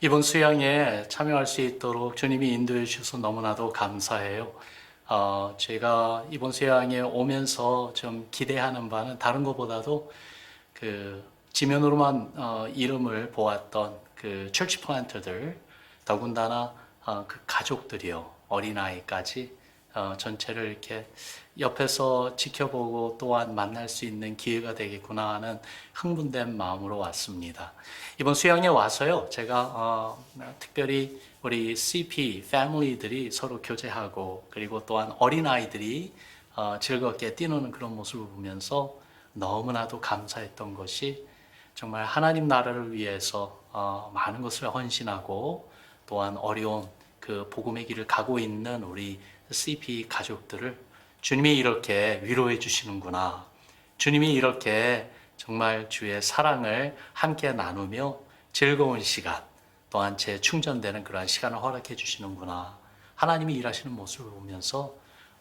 이번 수양에 참여할 수 있도록 주님이 인도해 주셔서 너무나도 감사해요. 어, 제가 이번 수양에 오면서 좀 기대하는 바는 다른 것보다도 그 지면으로만 어, 이름을 보았던 그 철치 플랜터들 더군다나 어, 그 가족들이요 어린아이까지 어, 전체를 이렇게 옆에서 지켜보고 또한 만날 수 있는 기회가 되겠구나 하는 흥분된 마음으로 왔습니다. 이번 수양에 와서요 제가 어, 특별히 우리 CP 패밀리들이 서로 교제하고 그리고 또한 어린 아이들이 어, 즐겁게 뛰노는 그런 모습을 보면서 너무나도 감사했던 것이 정말 하나님 나라를 위해서 어, 많은 것을 헌신하고 또한 어려운 그 복음의 길을 가고 있는 우리 CP 가족들을 주님이 이렇게 위로해 주시는구나. 주님이 이렇게 정말 주의 사랑을 함께 나누며 즐거운 시간 또한 제 충전되는 그러한 시간을 허락해 주시는구나. 하나님이 일하시는 모습을 보면서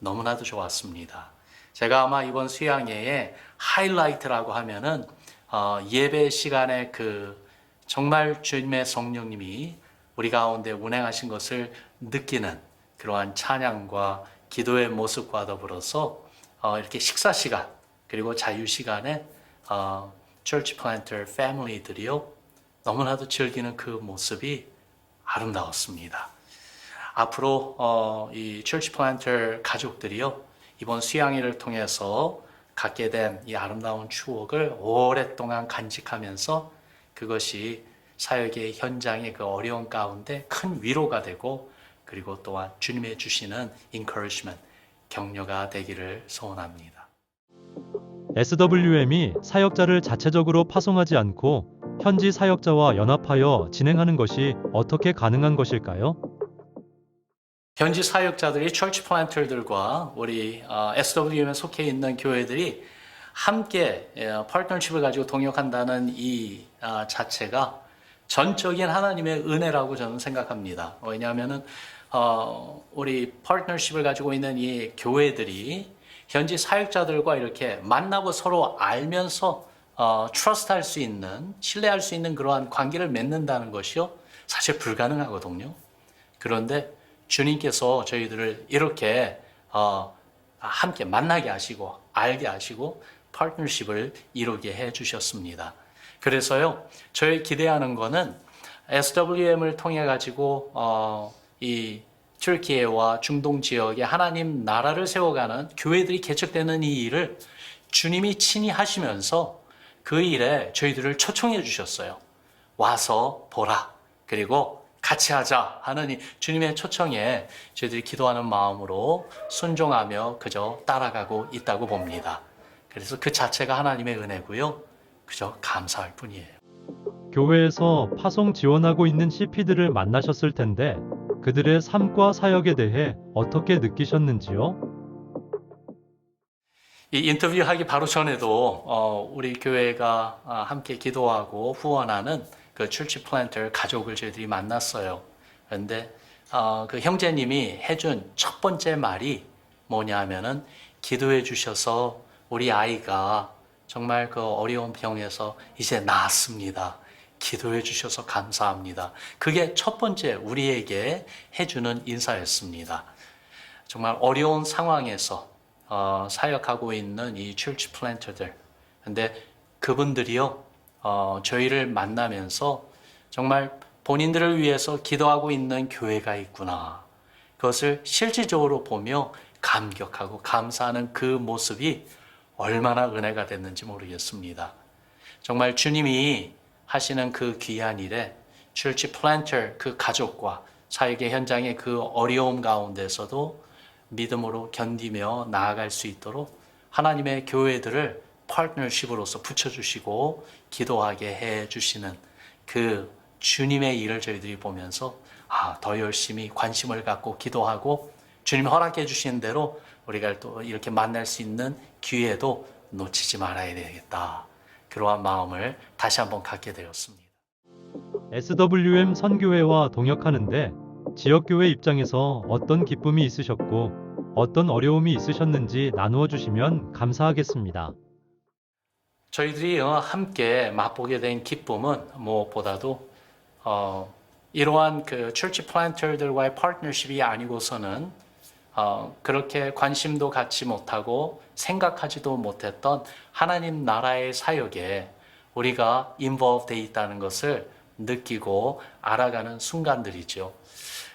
너무나도 좋았습니다. 제가 아마 이번 수양회의 하이라이트라고 하면은 어, 예배 시간에 그 정말 주님의 성령님이 우리 가운데 운행하신 것을 느끼는 그러한 찬양과 기도의 모습과 더불어서 어, 이렇게 식사 시간 그리고 자유 시간에 어, 철치 플랜터 패밀리들이요 너무나도 즐기는 그 모습이 아름다웠습니다. 앞으로 어, 이 철치 플랜터 가족들이요 이번 수양회를 통해서 갖게 된 이 아름다운 추억을 오랫동안 간직하면서 그것이 사역의 현장의 그 어려운 가운데 큰 위로가 되고 그리고 또한 주님의 주시는 encouragement 격려가 되기를 소원합니다. SWM이 사역자를 자체적으로 파송하지 않고 현지 사역자와 연합하여 진행하는 것이 어떻게 가능한 것일까요? 현지 사역자들이 철치 플랜터들과 우리 어, SWM에 속해 있는 교회들이 함께 예, 파트너십을 가지고 동역한다는 이 아, 자체가 전적인 하나님의 은혜라고 저는 생각합니다. 왜냐하면은 어, 우리 파트너십을 가지고 있는 이 교회들이 현지 사역자들과 이렇게 만나고 서로 알면서 어, 트러스트할 수 있는 신뢰할 수 있는 그러한 관계를 맺는다는 것이요 사실 불가능하거든요. 그런데 주님께서 저희들을 이렇게 어, 함께 만나게 하시고 알게 하시고 파트너십을 이루게 해 주셨습니다. 그래서요, 저희 기대하는 거는 SWM을 통해 가지고 어, 이 튀르키예와 중동 지역에 하나님 나라를 세워가는 교회들이 개척되는 이 일을 주님이 친히 하시면서 그 일에 저희들을 초청해 주셨어요. 와서 보라. 그리고 같이 하자 하는 이 주님의 초청에 저희들이 기도하는 마음으로 순종하며 그저 따라가고 있다고 봅니다. 그래서 그 자체가 하나님의 은혜고요. 그저 감사할 뿐이에요. 교회에서 파송 지원하고 있는 CP들을 만나셨을 텐데 그들의 삶과 사역에 대해 어떻게 느끼셨는지요? 이 인터뷰하기 바로 전에도 어, 우리 교회가 아, 함께 기도하고 후원하는 그 출치 플랜터 가족을 저희들이 만났어요. 그런데 어, 그 형제님이 해준 첫 번째 말이 뭐냐면은 기도해 주셔서 우리 아이가 정말 그 어려운 병에서 이제 나았습니다. 기도해 주셔서 감사합니다. 그게 첫 번째 우리에게 해주는 인사였습니다. 정말 어려운 상황에서 어, 사역하고 있는 이 church planter들. 근데 그분들이요, 어, 저희를 만나면서 정말 본인들을 위해서 기도하고 있는 교회가 있구나. 그것을 실질적으로 보며 감격하고 감사하는 그 모습이 얼마나 은혜가 됐는지 모르겠습니다. 정말 주님이 하시는 그 귀한 일에 church planter 그 가족과 사역의 현장의 그 어려움 가운데서도 믿음으로 견디며 나아갈 수 있도록 하나님의 교회들을 파트너십으로서 붙여주시고 기도하게 해주시는 그 주님의 일을 저희들이 보면서 아, 더 열심히 관심을 갖고 기도하고 주님 허락해 주시는 대로 우리가 또 이렇게 만날 수 있는 기회도 놓치지 말아야 되겠다. 그러한 마음을 다시 한번 갖게 되었습니다. SWM 선교회와 동역하는데 지역교회 입장에서 어떤 기쁨이 있으셨고 어떤 어려움이 있으셨는지 나누어 주시면 감사하겠습니다. 저희들이 어, 함께 맛보게 된 기쁨은 무엇보다도 어, 이러한 그 철치 플랜터들과의 파트너십이 아니고서는 어, 그렇게 관심도 갖지 못하고 생각하지도 못했던 하나님 나라의 사역에 우리가 인volve 돼 있다는 것을 느끼고 알아가는 순간들이죠.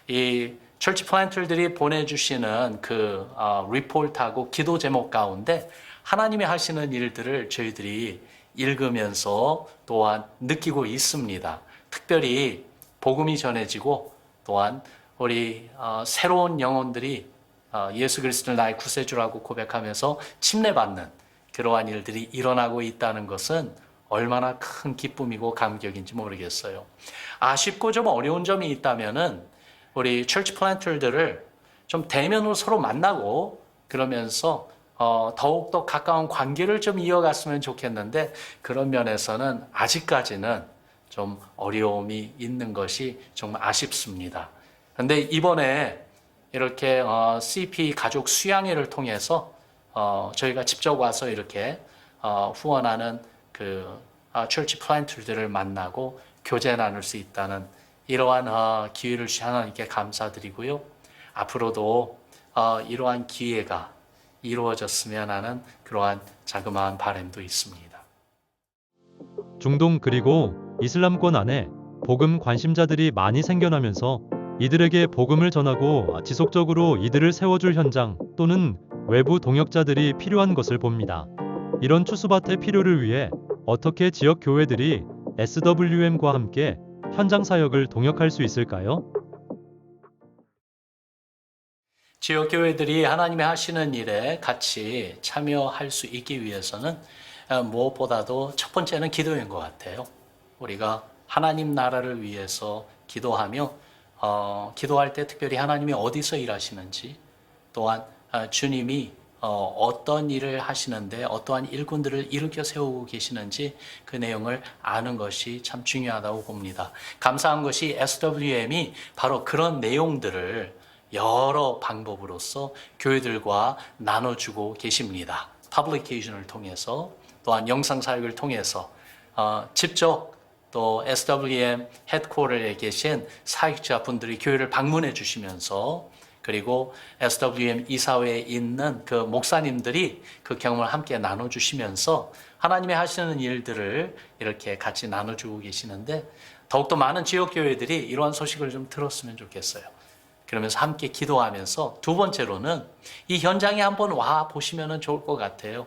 이 철치 플랜터들이 보내주시는 그 어, 리포트하고 기도 제목 가운데 하나님이 하시는 일들을 저희들이 읽으면서 또한 느끼고 있습니다. 특별히 복음이 전해지고 또한 우리 어, 새로운 영혼들이 어, 예수 그리스도를 나의 구세주라고 고백하면서 침례받는 그러한 일들이 일어나고 있다는 것은 얼마나 큰 기쁨이고 감격인지 모르겠어요. 아쉽고 좀 어려운 점이 있다면은 우리 철치 플랜터들을 좀 대면으로 서로 만나고 그러면서 어, 더욱더 가까운 관계를 좀 이어갔으면 좋겠는데 그런 면에서는 아직까지는 좀 어려움이 있는 것이 정말 아쉽습니다. 근데 이번에 이렇게 어, CP 가족 수양회를 통해서 어, 저희가 직접 와서 이렇게 어, 후원하는 그 아, 철치 플랜트들을 만나고 교제 나눌 수 있다는 이러한 어, 기회를 주신 하나님께 감사드리고요. 앞으로도 어, 이러한 기회가 이루어졌으면 하는 그러한 자그마한 바람도 있습니다. 중동 그리고 이슬람권 안에 복음 관심자들이 많이 생겨나면서 이들에게 복음을 전하고 지속적으로 이들을 세워줄 현장 또는 외부 동역자들이 필요한 것을 봅니다. 이런 추수밭의 필요를 위해 어떻게 지역 교회들이 SWM과 함께 현장 사역을 동역할 수 있을까요? 지역 교회들이 하나님의 하시는 일에 같이 참여할 수 있기 위해서는 어, 무엇보다도 첫 번째는 기도인 것 같아요. 우리가 하나님 나라를 위해서 기도하며 어, 기도할 때 특별히 하나님이 어디서 일하시는지 또한 어, 주님이 어, 어떤 일을 하시는데 어떠한 일꾼들을 일으켜 세우고 계시는지 그 내용을 아는 것이 참 중요하다고 봅니다. 감사한 것이 SWM이 바로 그런 내용들을 여러 방법으로서 교회들과 나눠주고 계십니다. 퍼블리케이션을 통해서 또한 영상 사역을 통해서 어, 직접 또 SWM 헤드코어에 계신 사역자 분들이 교회를 방문해 주시면서 그리고 SWM 이사회에 있는 그 목사님들이 그 경험을 함께 나눠 주시면서 하나님의 하시는 일들을 이렇게 같이 나눠 주고 계시는데 더욱더 많은 지역 교회들이 이러한 소식을 좀 들었으면 좋겠어요. 그러면서 함께 기도하면서 두 번째로는 이 현장에 한번 와 보시면 좋을 것 같아요.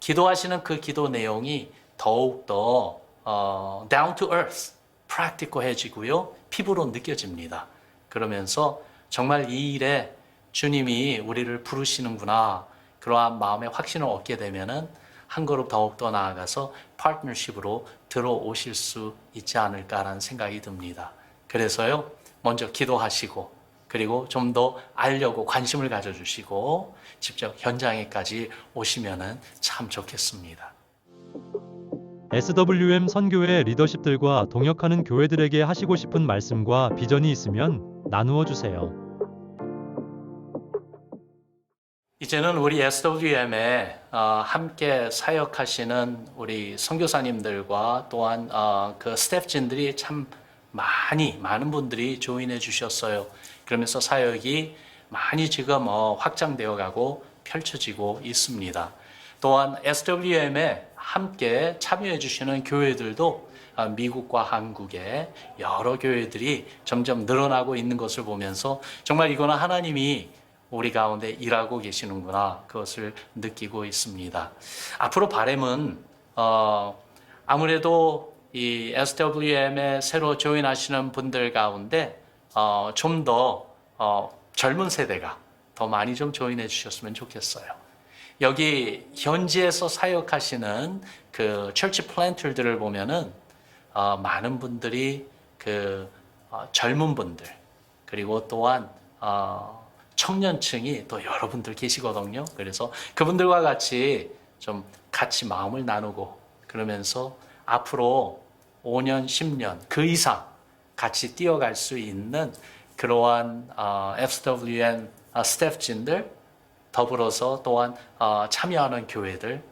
기도하시는 그 기도 내용이 더욱더 어, down to earth, practical해지고요. 피부로 느껴집니다. 그러면서 정말 이 일에 주님이 우리를 부르시는구나. 그러한 마음의 확신을 얻게 되면은 한 걸음 더욱더 나아가서 파트너십으로 들어오실 수 있지 않을까라는 생각이 듭니다. 그래서요, 먼저 기도하시고, 그리고 좀 더 알려고 관심을 가져주시고, 직접 현장에까지 오시면은 참 좋겠습니다. SWM 선교회 리더십들과 동역하는 교회들에게 하시고 싶은 말씀과 비전이 있으면 나누어 주세요. 이제는 우리 SWM에 어, 함께 사역하시는 우리 선교사님들과 또한 어, 그 스태프진들이 참 많이 많은 분들이 조인해 주셨어요. 그러면서 사역이 많이 지금 어, 확장되어 가고 펼쳐지고 있습니다. 또한 SWM에 함께 참여해 주시는 교회들도 어, 미국과 한국의 여러 교회들이 점점 늘어나고 있는 것을 보면서 정말 이거는 하나님이 우리 가운데 일하고 계시는구나 그것을 느끼고 있습니다. 앞으로 바램은 어, 아무래도 이 SWM에 새로 조인하시는 분들 가운데 어, 좀더 어, 젊은 세대가 더 많이 좀 조인해 주셨으면 좋겠어요. 여기 현지에서 사역하시는 그 철치 플랜트들을 보면은 어, 많은 분들이 그 어, 젊은 분들 그리고 또한 어, 청년층이 또 여러분들 계시거든요. 그래서 그분들과 같이 좀 같이 마음을 나누고 그러면서 앞으로 5년, 10년 그 이상 같이 뛰어갈 수 있는 그러한 어, FWN 어, 스태프진들 더불어서 또한 어, 참여하는 교회들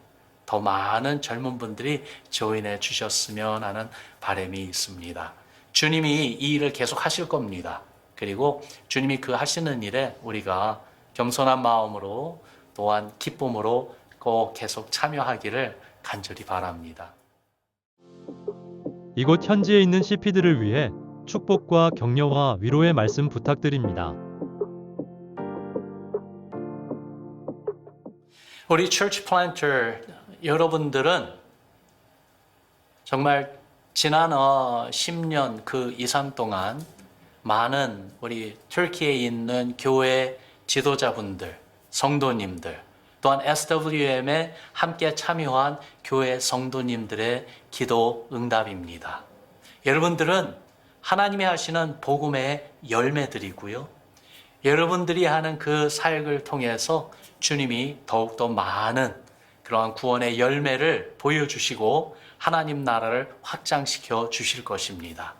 더 많은 젊은 분들이 조인해 주셨으면 하는 바람이 있습니다. 주님이 이 일을 계속 하실 겁니다. 그리고 주님이 그 하시는 일에 우리가 겸손한 마음으로 또한 기쁨으로 꼭 계속 참여하기를 간절히 바랍니다. 이곳 현지에 있는 CP들을 위해 축복과 격려와 위로의 말씀 부탁드립니다. 우리 church planter 여러분들은 정말 지난 어 10년 그 이상 동안 많은 우리 터키에 있는 교회 지도자분들, 성도님들, 또한 SWM에 함께 참여한 교회 성도님들의 기도 응답입니다. 여러분들은 하나님이 하시는 복음의 열매들이고요. 여러분들이 하는 그 사역을 통해서 주님이 더욱더 많은 그러한 구원의 열매를 보여주시고 하나님 나라를 확장시켜 주실 것입니다.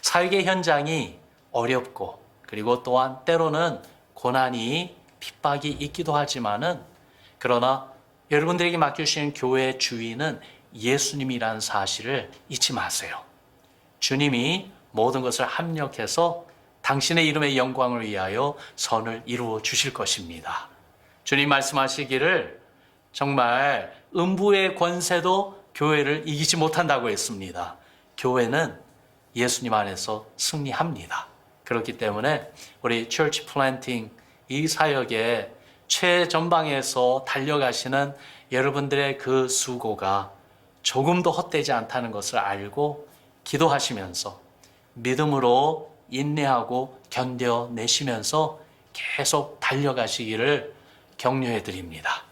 사역의 현장이 어렵고 그리고 또한 때로는 고난이 핍박이 있기도 하지만은 그러나 여러분들에게 맡겨주신 교회의 주인은 예수님이라는 사실을 잊지 마세요. 주님이 모든 것을 합력해서 당신의 이름의 영광을 위하여 선을 이루어 주실 것입니다. 주님 말씀하시기를 정말 음부의 권세도 교회를 이기지 못한다고 했습니다. 교회는 예수님 안에서 승리합니다. 그렇기 때문에 우리 church planting 이 사역에 최전방에서 달려가시는 여러분들의 그 수고가 조금도 헛되지 않다는 것을 알고 기도하시면서 믿음으로 인내하고 견뎌내시면서 계속 달려가시기를 격려해 드립니다.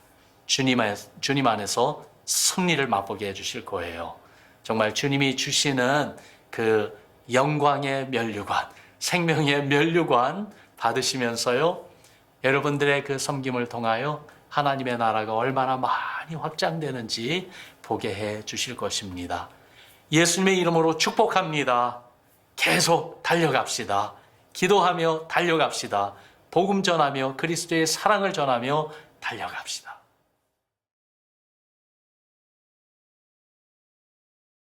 주님, 안에서 승리를 맛보게 해주실 거예요. 정말 주님이 주시는 그 영광의 면류관, 생명의 면류관 받으시면서요, 여러분들의 그 섬김을 통하여 하나님의 나라가 얼마나 많이 확장되는지 보게 해 주실 것입니다. 예수님의 이름으로 축복합니다. 계속 달려갑시다. 기도하며 달려갑시다. 복음 전하며 그리스도의 사랑을 전하며 달려갑시다.